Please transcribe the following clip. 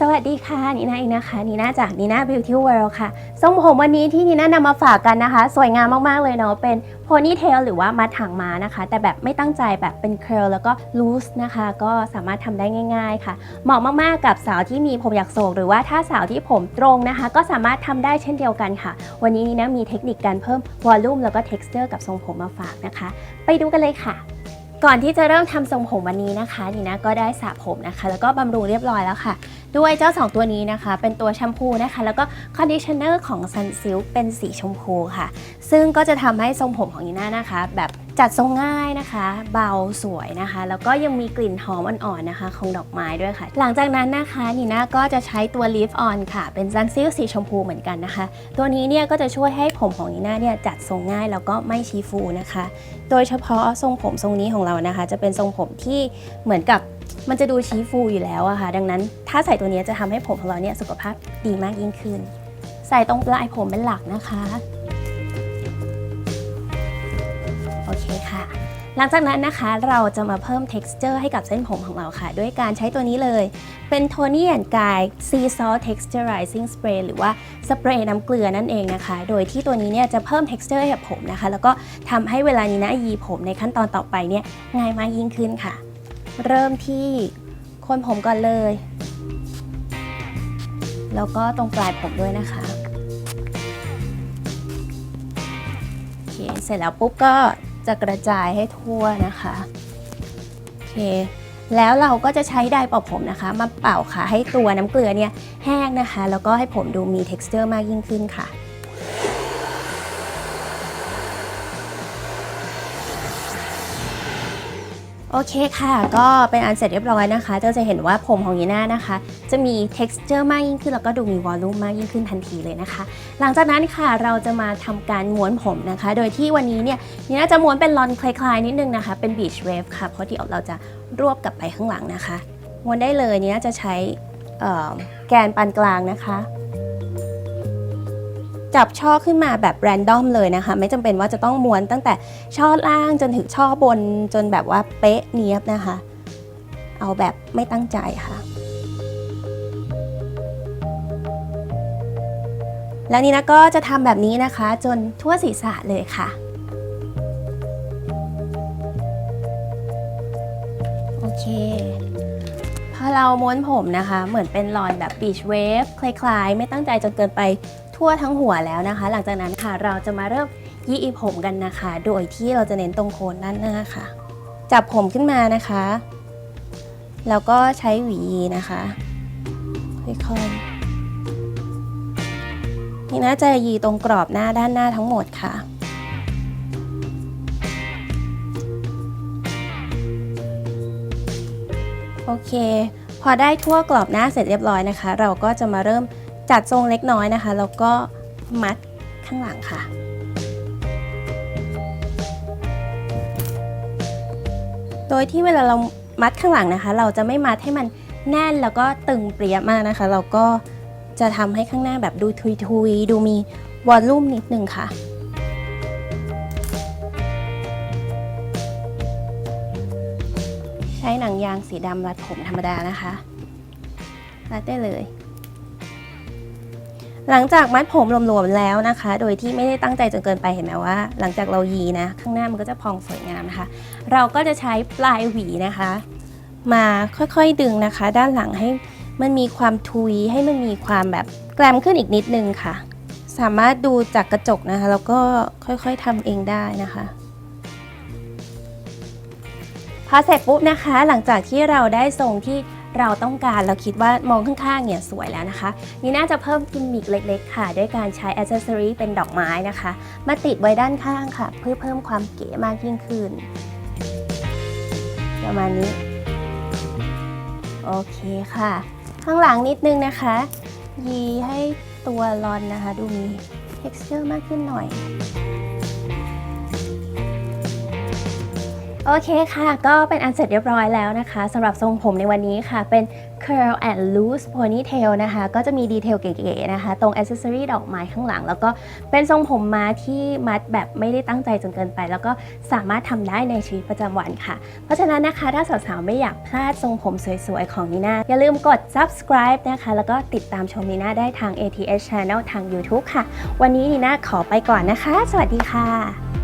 สวัสดีค่ะนีน่าเองนะคะนีน่าจากนีน่า Beauty World ค่ะทรงผมวันนี้ที่นีน่านำมาฝากกันนะคะ สวยงามมาก ๆ เลยเนาะเป็นโพนี่เทลหรือว่ามัดหางม้านะคะ แต่แบบไม่ตั้งใจแบบเป็นเค r l แล้วก็ loose นะคะ ก็สามารถทำได้ง่าย ๆ ค่ะ เหมาะมากๆกับสาวที่มีผมอยากโศกหรือว่าถ้าสาวที่ผมตรงนะคะ ก็สามารถทำได้เช่นเดียวกันค่ะ วันนี้นีน่ามีเทคนิคการเพิ่ม volume แล้วก็ texture กับทรงผมมาฝากนะคะ ไปดูกันเลยค่ะก่อนที่จะเริ่มทำทรงผมวันนี้นะคะนีน่าก็ได้สระผมนะคะ แล้วก็บำรุงเรียบร้อยแล้วค่ะ ด้วยเจ้า 2 ตัวนี้นะคะ เป็นตัวแชมพูนะคะ แล้วก็คอนดิชเนอร์ของ Sunsilk เป็นสีชมพูค่ะ ซึ่งก็จะทำให้ทรงผมของนีน่านะคะ แบบจัดทรงง่ายนะคะ เบาสวยนะคะ แล้วก็ยังมีกลิ่นหอมอ่อนๆนะคะ ของดอกไม้ด้วยค่ะ หลังจากนั้นนะคะนีน่าก็จะใช้ตัว Leave On ค่ะ เป็น Sunsilk สีชมพูเหมือนกันนะคะ ตัวนี้เนี่ยก็จะช่วยให้ผมของนีน่าเนี่ยจัดทรงง่ายแล้วก็ไม่ชี้ฟูนะคะ โดยเฉพาะทรงผมทรงนี้ของเรานะคะ จะเป็นทรงผมที่เหมือนกับ มันจะดูชี้ฟูอยู่แล้วอะค่ะ ดังนั้นถ้าใส่ตัวนี้จะทำให้ผมของเราเนี่ยสุขภาพดีมากยิ่งขึ้น ใส่ตรงปลายผมเป็นหลักนะคะ โอเคค่ะ หลังจากนั้นนะคะเราจะมาเพิ่ม texture ให้กับเส้นผมของเราค่ะ ด้วยการใช้ตัวนี้เลย เป็น Tony and Guy Sea Salt Texturizing Spray หรือว่าสเปรย์น้ำเกลือนั่นเองนะคะ โดยที่ตัวนี้เนี่ยจะเพิ่ม texture ให้กับผมนะคะ แล้วก็ทำให้เวลานี้นะยีผมในขั้นตอนต่อไปเนี่ยง่ายมากยิ่งขึ้นค่ะ เริ่มที่โคนผมก่อนเลย แล้วก็ตรงปลายผมด้วยนะคะโอเคเสร็จแล้วปุ๊บก็จะกระจายให้ทั่วนะคะโอเคแล้วเราก็จะใช้ไดร์เป่าผมนะคะ มาเป่าค่ะให้ตัวน้ำเกลือเนี่ยแห้งนะคะ แล้วก็ให้ผมดูมี texture มากยิ่งขึ้นค่ะ โอเคค่ะ ก็เป็นอันเสร็จเรียบร้อยนะคะเราจะเห็นว่าผมของยีน่านะคะ จะมี texture มากยิ่งขึ้น แล้วก็ดูมี volume มากยิ่งขึ้นทันทีเลยนะคะ หลังจากนั้นค่ะเราจะมาทำการม้วนผมนะคะ โดยที่วันนี้เนี่ยยีน่าจะม้วนเป็นลอนคลายๆนิดนึงนะคะ เป็น beach wave ค่ะ เพราะเดี๋ยวเราจะรวบกลับไปข้างหลังนะคะ ม้วนได้เลยเนี่ยจะใช้แกนปานกลางนะคะ จับช่อขึ้นมาแบบแรนดอมเลยนะคะ ไม่จำเป็นว่าจะต้องม้วนตั้งแต่ช่อล่างจนถึงช่อบนจนแบบว่าเป๊ะเนียบนะคะ เอาแบบไม่ตั้งใจค่ะ แล้วนี่นะก็จะทำแบบนี้นะคะ จนทั่วศีรษะเลยค่ะโอเค อเราม้วนผมนะคะ เหมือนเป็นรอนแบบบีชเวฟคล้ายๆ ไม่ตั้งใจจนเกินไปทั่วทั้งหัวแล้วนะคะ หลังจากนั้นค่ะเราจะมาเริ่มยีผมกันนะคะ โดยที่เราจะเน้นตรงโคนด้านหน้าค่ะ จับผมขึ้นมานะคะ แล้วก็ใช้หวีนะคะค่อยๆนี่นะจะยีตรงกรอบหน้าด้านหน้าทั้งหมดค่ะ โอเค พอได้ทั่วกรอบหน้าเสร็จเรียบร้อยนะคะ เราก็จะมาเริ่มจัดทรงเล็กน้อยนะคะ แล้วก็มัดข้างหลังค่ะ โดยที่เวลาเรามัดข้างหลังนะคะ เราจะไม่มัดให้มันแน่นแล้วก็ตึงเปรียมากนะคะ เราก็จะทำให้ข้างหน้าแบบดูทุยๆ ดูมีวอลลุ่มนิดนึงค่ะ ช้หนังยางสีดำรัดผมธรรมดานะคะ รัดได้เลย หลังจากมัดผมรวมๆแล้วนะคะ โดยที่ไม่ได้ตั้งใจจนเกินไปเห็นไหมว่า หลังจากเรายีนะ ข้างหน้ามันก็จะพองสวยงามนะคะ เราก็จะใช้ปลายหวีนะคะ มาค่อยๆดึงนะคะ ด้านหลังให้มันมีความทุยให้มันมีความแบบแกลมขึ้นอีกนิดนึงค่ะ สามารถดูจากกระจกนะคะแล้วก็ค่อยๆทำเองได้นะคะ พอเสร็จปุ๊บนะคะ หลังจากที่เราได้ทรงที่เราต้องการเราคิดว่ามองข้างๆเนี่ยสวยแล้วนะคะ นี่น่าจะเพิ่มกิมมิคเล็กๆ ค่ะ ด้วยการใช้อ c เซอรีเป็นดอกไม้นะคะ มาติดไว้ด้านข้างค่ะ เพื่อเพิ่มความเก๋มากยิ่งขึ้น ประมาณนี้ โอเคค่ะ ข้างหลังนิดนึงนะคะ ยีให้ตัวลอนนะคะ ดูมี texture มากขึ้นหน่อย โอเคค่ะ ก็เป็นอันเสร็จเรียบร้อยแล้วนะคะสำหรับทรงผมในวันนี้ค่ะ เป็น curl and loose ponytail นะคะ ก็จะมีดีเทลเก๋ๆนะคะ ตรง accessory ดอกไม้ข้างหลัง แล้วก็เป็นทรงผมม้าที่มัดแบบไม่ได้ตั้งใจจนเกินไป แล้วก็สามารถทำได้ในชีวิตประจำวันค่ะ เพราะฉะนั้นนะคะ ถ้าสาวๆ ไม่อยากพลาดทรงผมสวยๆ ของนีน่า อย่าลืมกด subscribe นะคะ แล้วก็ติดตามชมนีน่าได้ทาง ATS Channel ทาง YouTube ค่ะ วันนี้นีน่าขอไปก่อนนะคะ สวัสดีค่ะ